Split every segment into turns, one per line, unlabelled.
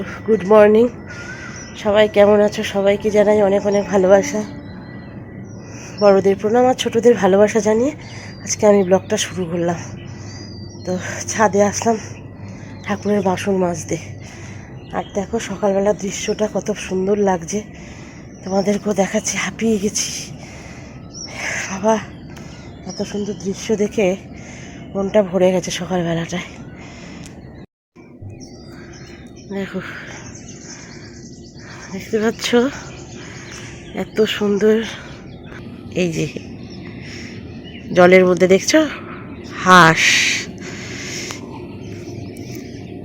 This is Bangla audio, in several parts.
তো গুড মর্নিং সবাই কেমন আছো সবাইকে জানাই অনেক অনেক ভালোবাসা বড়দের প্রণাম আর ছোটোদের ভালোবাসা জানিয়ে আজকে আমি ব্লগটা শুরু করলাম তো ছাদে আসলাম ঠাকুরের বাসন মাজতে আর দেখো সকালবেলা দৃশ্যটা কত সুন্দর লাগছে তোমাদেরকেও দেখাচ্ছি হাঁপিয়ে গেছি বাবা এত সুন্দর দৃশ্য দেখে মনটা ভরে গেছে সকালবেলাটায় দেখো দেখতে পাচ্ছ এত সুন্দর এই যে জলের মধ্যে দেখছ হাঁস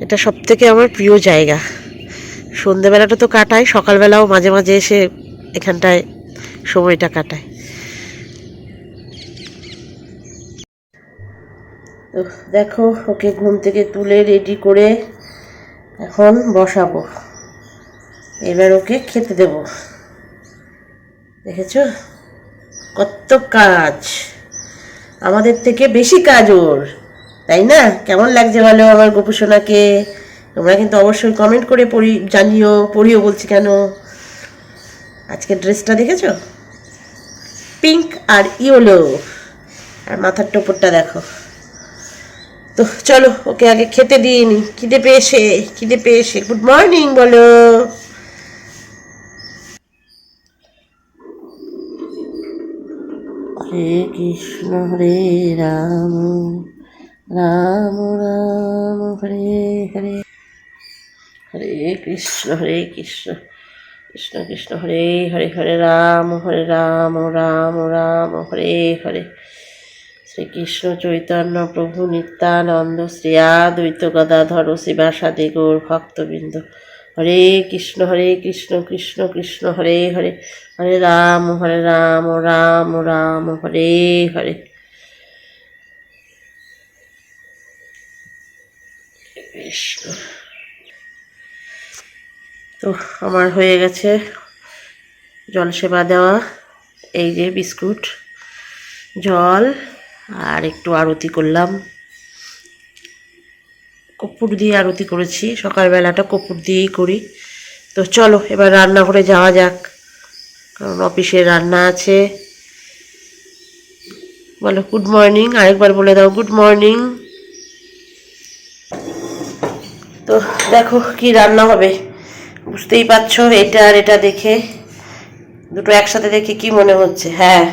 এটা সব থেকে আমার প্রিয় জায়গা সন্ধেবেলাটা তো কাটায় সকালবেলাও মাঝে মাঝে এসে এখানটায় সময়টা কাটায় দেখো ওকে ঘুম থেকে তুলে রেডি করে এখন বসাবো এবার ওকে খেতে দেব দেখেছ কত কাজ আমাদের থেকে বেশি কাজ ওর তাই না কেমন লাগছে ভালো আমার গোপুসোনাকে তোমরা কিন্তু অবশ্যই কমেন্ট করে পড়ি জানিও পড়িও বলছি কেন আজকে ড্রেসটা দেখেছো পিঙ্ক আর ইয়েলো আর মাথার টোপরটা দেখো তো চলো ওকে আগে খেতে দিন নি খিদে পেয়েছে খিদে পেয়েছে গুড মর্নিং বলো হরে কৃষ্ণ হরে রাম রাম রাম হরে হরে হরে কৃষ্ণ হরে কৃষ্ণ কৃষ্ণ কৃষ্ণ হরে হরে হরে রাম হরে রাম রাম রাম হরে হরে শ্রীকৃষ্ণ চৈতন্য প্রভু নিত্যানন্দ শ্রী গদাধর শিবাসাদি গৌর ভক্তবৃন্দ হরে কৃষ্ণ হরে কৃষ্ণ কৃষ্ণ কৃষ্ণ হরে হরে হরে রাম হরে রাম রাম রাম হরে হরে কৃষ্ণ তো আমার হয়ে গেছে জলসেবা দেওয়া এই যে বিস্কুট জল আর একটু আরতি করলাম কপুর দিয়ে আরতি করেছি সকালবেলাটা কপুর দিয়েই করি তো চলো এবার রান্না করে যাওয়া যাক কারণ অফিসে রান্না আছে বলো গুড মর্নিং আরেকবার বলে দাও গুড মর্নিং তো দেখো কি রান্না হবে বুঝতেই পারছো এটা আর এটা দেখে দুটো একসাথে দেখে কি মনে হচ্ছে হ্যাঁ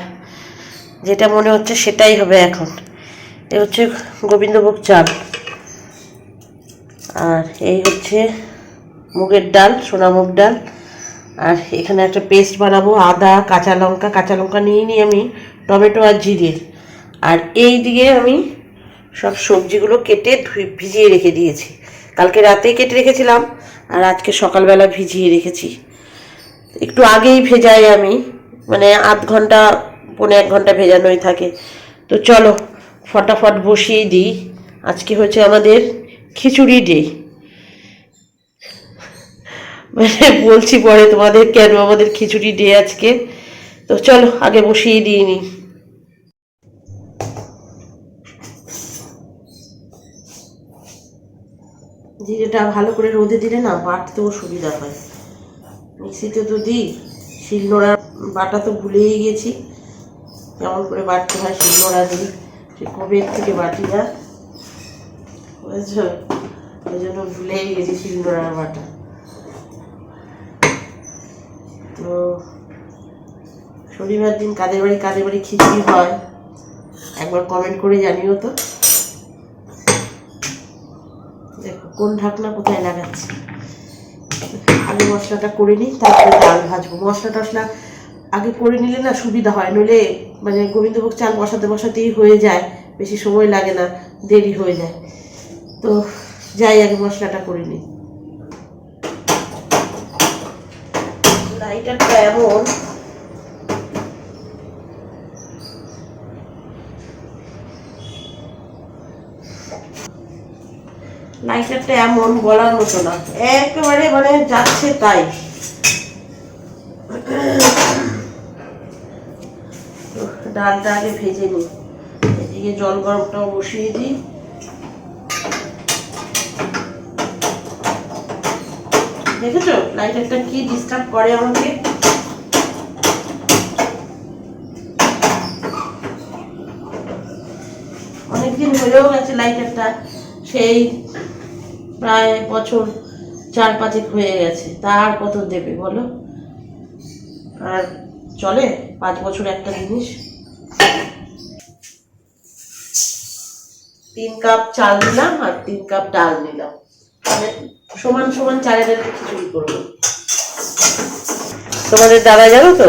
যেটা মনে হচ্ছে সেটাই হবে এখন এ হচ্ছে গোবিন্দভোগ চাল আর এই হচ্ছে মুগের ডাল সোনা মুগ ডাল আর এখানে একটা পেস্ট বানাবো আদা কাঁচা লঙ্কা কাঁচা লঙ্কা নিয়ে নিই আমি টমেটো আর জিরে আর এই দিয়ে আমি সব সবজিগুলো কেটে ধুই ভিজিয়ে রেখে দিয়েছি কালকে রাতেই কেটে রেখেছিলাম আর আজকে সকালবেলা ভিজিয়ে রেখেছি একটু আগেই ভেজাই আমি মানে আধ ঘন্টা পৌনে এক ঘন্টা ভেজানোই থাকে তো চলো ফটাফট বসিয়ে দিই আজকে হচ্ছে আমাদের খিচুড়ি ডে মানে বলছি পরে তোমাদের কেন আমাদের খিচুড়ি ডে আজকে তো চলো আগে বসিয়ে দিই নিই জিরেটা ভালো করে রোদে দিলে না বাটতেও সুবিধা হয় মিক্সিতে তো দিই শিলনোড়া বাটা তো ভুলেই গেছি কেমন করে বাটতে হয় সেগুলো ওরা দিই সে কবে থেকে বাটি না বুঝেছ ওই জন্য ভুলেই গেছি শিলনোড়ার বাটা তো শনিবার দিন কাদের বাড়ি কাদের বাড়ি খিচুড়ি হয় একবার কমেন্ট করে জানিও তো দেখো কোন ঢাকনা কোথায় লাগাচ্ছি আগে মশলাটা করে নিই তারপরে ডাল ভাজবো মশলা টশলা আগে করে নিলে না সুবিধা হয় নইলে মানে গোবিন্দভোগ চাল বসাতে বসাতেই হয়ে যায় বেশি সময় লাগে না দেরি হয়ে যায় তো যাই আগে মশলাটা করে নিই লাইটারটা এমন লাইটারটা এমন বলার মতো না একেবারে মানে যাচ্ছে তাই ডালটা আগে ভেজে নিই এদিকে জল গরমটাও বসিয়ে দিই দেখেছো লাইটারটা কি ডিস্টার্ব করে আমাকে অনেকদিন হয়েও গেছে লাইটারটা সেই প্রায় বছর চার পাঁচেক হয়ে গেছে তার কত দেবে বলো আর চলে পাঁচ বছর একটা জিনিস তিন কাপ চাল দিলাম আর তিন কাপ ডাল দিলাম মানে সমান সমান চালে ডালে খিচুড়ি করবো তোমাদের দাদা জানো তো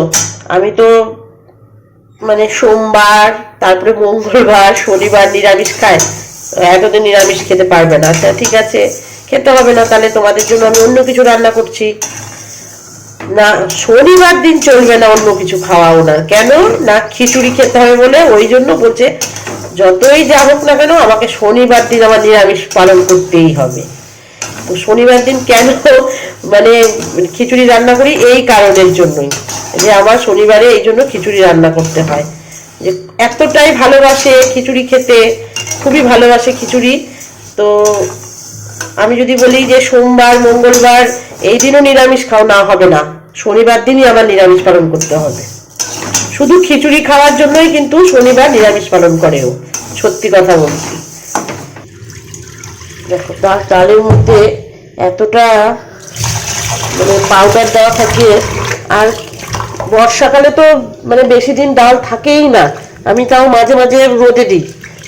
আমি তো মানে সোমবার তারপরে মঙ্গলবার শনিবার নিরামিষ খায় এতদিন নিরামিষ খেতে পারবে না আচ্ছা ঠিক আছে খেতে হবে না তাহলে তোমাদের জন্য আমি অন্য কিছু রান্না করছি না শনিবার দিন চলবে না অন্য কিছু খাওয়াও না কেন না খিচুড়ি খেতে হবে বলে ওই জন্য বলছে যতই যা হোক না কেন আমাকে শনিবার দিন আমার নিরামিষ পালন করতেই হবে তো শনিবার দিন কেন মানে খিচুড়ি রান্না করি এই কারণের জন্যই যে আমার শনিবারে এই জন্য খিচুড়ি রান্না করতে হয় যে এতটাই ভালোবাসে খিচুড়ি খেতে খুবই ভালোবাসে খিচুড়ি তো আমি যদি বলি যে সোমবার মঙ্গলবার এই দিনও নিরামিষ খাও না হবে না শনিবার দিনই আমার নিরামিষ পালন করতে হবে শুধু খিচুড়ি খাওয়ার জন্যই কিন্তু শনিবার নিরামিষ পালন করেও সত্যি কথা বলছি দেখো তার ডালের মধ্যে এতটা মানে পাউডার দেওয়া থাকে আর বর্ষাকালে তো মানে বেশি দিন ডাল থাকেই না আমি তাও মাঝে মাঝে রোদে দিই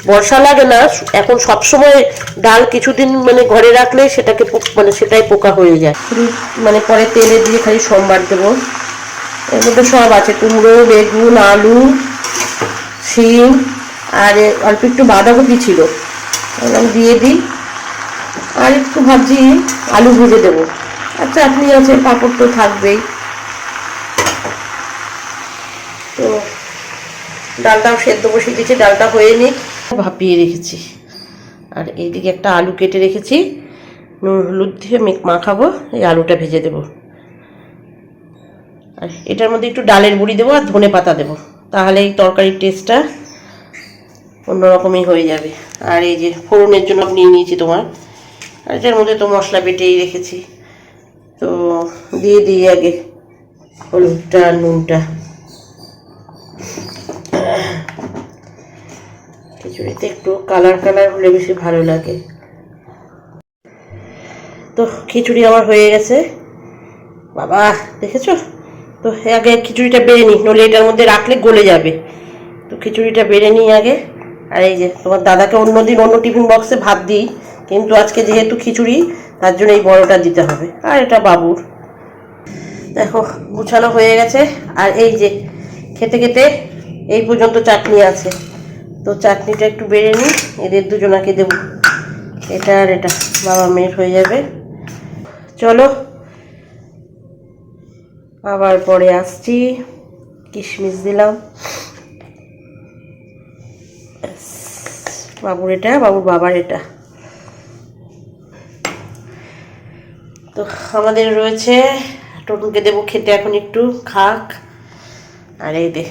বর্ষা লাগে না এখন সবসময় ডাল কিছুদিন মানে ঘরে রাখলে সেটাকে মানে সেটাই পোকা হয়ে যায় মানে পরে তেলে দিয়ে খালি সোমবার দেবো এর মধ্যে সব আছে কুমড়ো বেগুন আলু শিম আর অল্প একটু বাঁধাকপি ছিল এবং দিয়ে দিই আর একটু ভাবছি আলু ভেজে দেবো আর চাটনি আছে পাঁপড় তো থাকবেই তো ডালটাও সেদ্ধ বসে দিয়েছি ডালটা হয়ে নিক ভাপিয়ে রেখেছি আর এইদিকে একটা আলু কেটে রেখেছি নুন হলুদ দিয়ে মাখাবো এই আলুটা ভেজে দেবো আর এটার মধ্যে একটু ডালের বুড়ি দেবো আর ধনে পাতা দেবো তাহলে এই তরকারির টেস্টটা অন্যরকমই হয়ে যাবে আর এই যে ফোড়নের জন্য আপনি নিয়েছি তোমার আর এটার মধ্যে তো মশলা বেটেই রেখেছি তো দিয়ে দিই আগে হলুদটা নুনটা খিচুড়িতে একটু কালার কালার হলে বেশি ভালো লাগে তো খিচুড়ি আমার হয়ে গেছে বাবা দেখেছ তো আগে খিচুড়িটা বেড়ে নিই নলে এটার মধ্যে রাখলে গলে যাবে তো খিচুড়িটা বেড়ে নিই আগে আর এই যে তোমার দাদাকে অন্য দিন অন্য টিফিন বক্সে ভাত দিই কিন্তু আজকে যেহেতু খিচুড়ি তার জন্য এই বড়টা দিতে হবে আর এটা বাবুর দেখো গুছানো হয়ে গেছে আর এই যে খেতে খেতে এই পর্যন্ত চাটনি আছে তো চাটনিটা একটু বেড়ে নিই এদের দুজনাকে দেব এটা আর এটা বাবা মেয়ের হয়ে যাবে চলো আবার পরে আসছি কিশমিশ দিলাম বাবুর এটা বাবুর বাবার এটা তো আমাদের রয়েছে টোটনকে দেবো খেতে এখন একটু খাক আর এই দে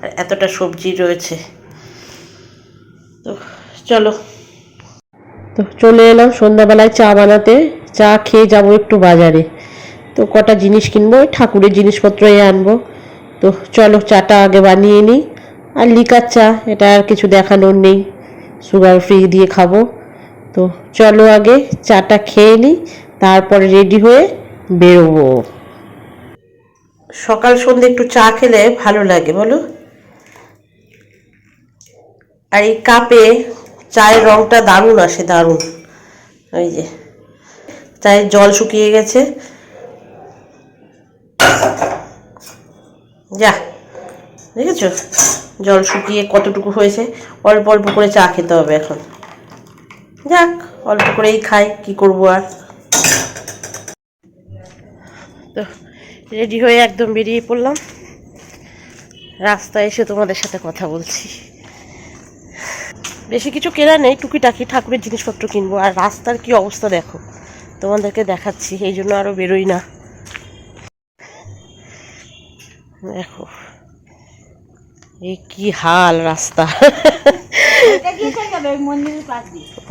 আর এতটা সবজি রয়েছে তো চলো তো চলে এলাম সন্ধ্যাবেলায় চা বানাতে চা খেয়ে যাব একটু বাজারে তো কটা জিনিস কিনবো ওই ঠাকুরের জিনিসপত্রই আনবো তো চলো চাটা আগে বানিয়ে নিই আর লিকার চা এটা আর কিছু দেখানোর নেই সুগার ফ্রি দিয়ে খাবো তো চলো আগে চাটা খেয়ে নিই তারপরে রেডি হয়ে বেরোবো সকাল সন্ধ্যে একটু চা খেলে ভালো লাগে বলো আর এই কাপে চায়ের রঙটা দারুণ আসে দারুণ ওই যে চায়ের জল শুকিয়ে গেছে যা দেখেছো জল শুকিয়ে কতটুকু হয়েছে অল্প অল্প করে চা খেতে হবে এখন যাক অল্প করেই খাই কি করব আর তো রেডি হয়ে একদম বেরিয়ে পড়লাম রাস্তায় এসে তোমাদের সাথে কথা বলছি বেশি কিছু কেনা নেই টুকিটাকি ঠাকুরের জিনিসপত্র কিনবো আর রাস্তার কি অবস্থা দেখো তোমাদেরকে দেখাচ্ছি এই জন্য আরও বেরোই না দেখো কি হাল রাস্তা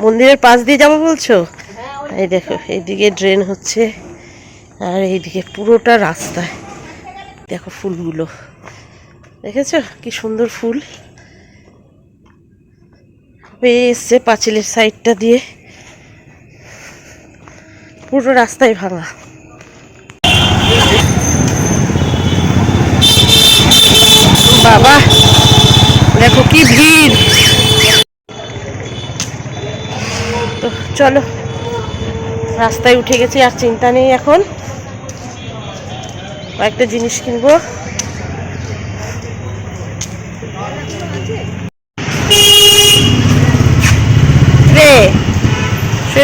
মন্দিরের পাশ দিয়ে যাবো বলছো হ্যাঁ, এই দেখো এইদিকে ড্রেন হচ্ছে আর এইদিকে পুরোটা রাস্তা দেখো ফুলগুলো দেখেছো কি সুন্দর ফুল পেয়ে এসছে পাঁচিলের সাইডটা দিয়ে পুরো রাস্তায় ভাঙা বাবা দেখো কি ভিড় তো চলো রাস্তায় উঠে গেছি আর চিন্তা নেই এখন কয়েকটা জিনিস কিনবো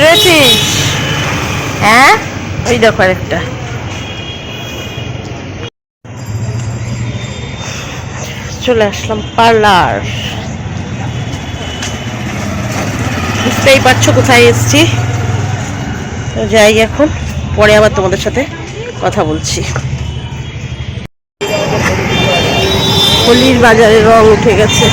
রে শুয়ে হ্যাঁ ওই দেখো আরেকটা চলে আসলাম পার্লার বুঝতেই পারছো কোথায় এসছি যাই এখন পরে আবার তোমাদের সাথে কথা বলছি হোলির বাজারে রং উঠে গেছে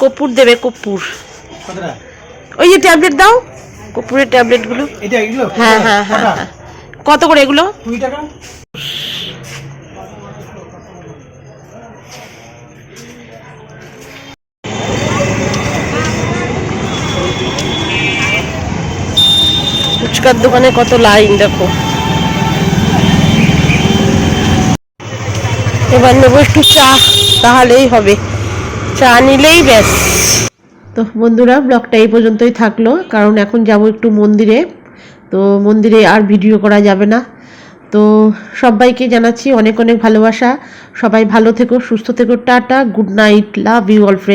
কপুর দেবে কপুর ওই যে ট্যাবলেট দাও কপুরের ট্যাবলেটগুলো হ্যাঁ হ্যাঁ হ্যাঁ, হ্যাঁ কত করে এগুলো ফুচকার দোকানে কত লাইন দেখো এবার নেবো একটু চা তাহলেই হবে চা নিলেই ব্যাস তো বন্ধুরা ব্লগটা এই পর্যন্তই থাকলো কারণ এখন যাব একটু মন্দিরে তো মন্দিরে আর ভিডিও করা যাবে না তো সবাইকে জানাচ্ছি অনেক অনেক ভালোবাসা সবাই ভালো থেকো সুস্থ থেকো tata good night love you all friend